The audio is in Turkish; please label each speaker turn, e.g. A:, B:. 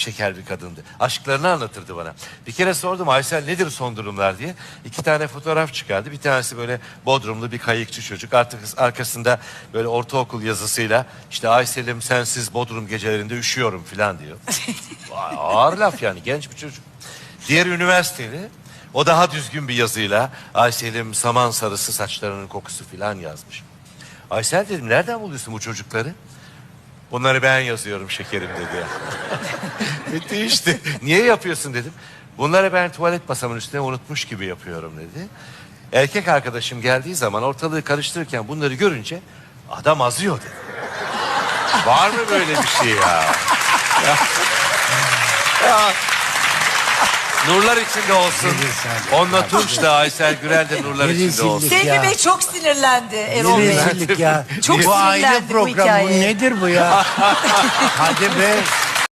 A: şeker bir kadındı. Aşklarını anlatırdı bana. Bir kere sordum Aysel nedir son durumlar diye. İki tane fotoğraf çıkardı. Bir tanesi böyle Bodrumlu bir kayıkçı çocuk. Artık arkasında böyle ortaokul yazısıyla işte Aysel'im sensiz Bodrum gecelerinde üşüyorum falan diyor. Vay, Ağır laf yani genç bir çocuk. Diğer üniversiteli o daha düzgün bir yazıyla Aysel'im saman sarısı saçlarının kokusu falan yazmış. Aysel dedim nereden buluyorsun bu çocukları? Bunları ben yazıyorum şekerim dedi. Bitti işte. Niye yapıyorsun dedim. Bunları ben tuvalet masamın üstüne unutmuş gibi yapıyorum dedi. Erkek arkadaşım geldiği zaman ortalığı karıştırırken bunları görünce adam azıyor dedi. Var mı böyle bir şey ya? ya. Ya. Nurlar içinde olsun. Onunla Tunç da Aysel Gürel de nurlar
B: Ne
A: içinde olsun.
C: Sevgi
B: Ya.
C: Bey çok sinirlendi Erol Bey.
B: rezillik ya.
C: Çok
B: bu aile
C: sinirlendi bu
B: programı bu
C: hikayeye.
B: nedir bu ya? Hadi be.